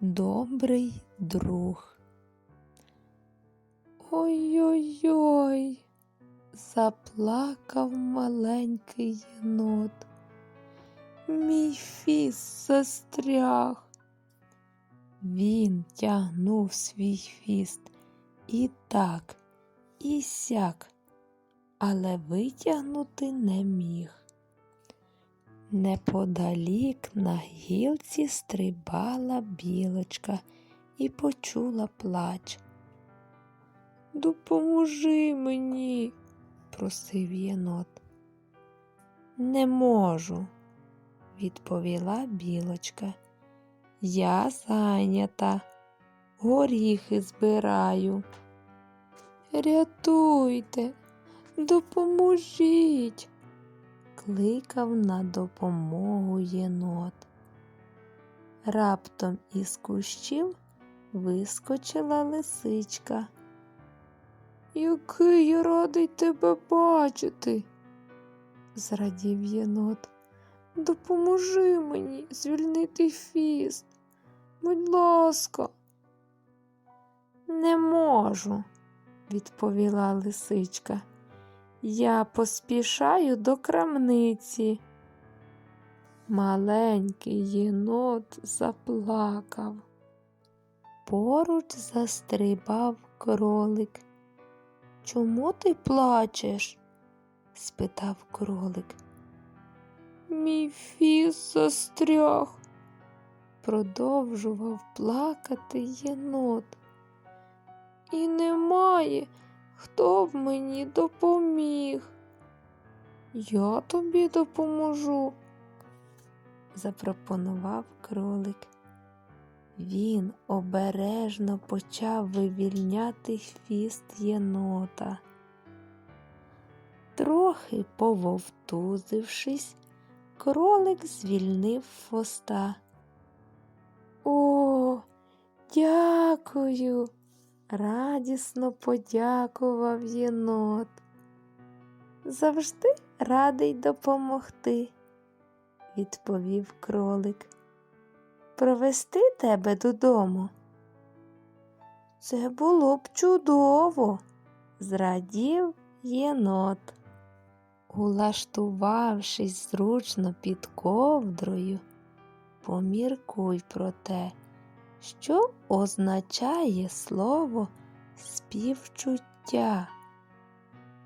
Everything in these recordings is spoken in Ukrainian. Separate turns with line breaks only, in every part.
добрий друг. Ой-ой-ой, заплакав маленький єнот. Мій фіс застряг. Він тягнув свій хвіст і так, і сяк, але витягнути не міг. Неподалік на гілці стрибала білочка і почула плач. Допоможи мені, просив єнот. Не можу, відповіла білочка. Я зайнята, горіхи збираю. Рятуйте, допоможіть, кликав на допомогу єнот. Раптом із кущів вискочила лисичка. Який я радий тебе бачити, зрадів єнот. Допоможи мені звільнити фіст. Будь ласка. Не можу, відповіла лисичка. Я поспішаю до крамниці. Маленький єнот заплакав. Поруч застрибав кролик. Чому ти плачеш? спитав кролик. Мій фіс застряг, продовжував плакати єнот. І немає, хто б мені допоміг. Я тобі допоможу, запропонував кролик. Він обережно почав вивільняти хвіст єнота. Трохи пововтузившись, кролик звільнив хвоста. О, дякую, радісно подякував єнот. Завжди радий допомогти, відповів кролик. Провести тебе додому. Це було б чудово, зрадів єнот. Улаштувавшись зручно під ковдрою, поміркуй про те, що означає слово співчуття.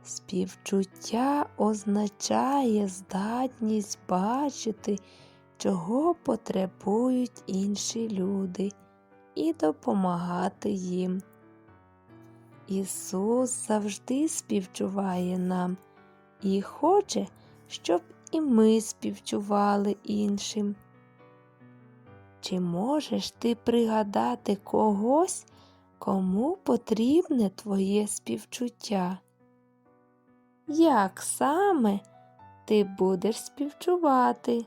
Співчуття означає здатність бачити, чого потребують інші люди, і допомагати їм. Ісус завжди співчуває нам і хоче, щоб і ми співчували іншим. Чи можеш ти пригадати когось, кому потрібне твоє співчуття? Як саме ти будеш співчувати?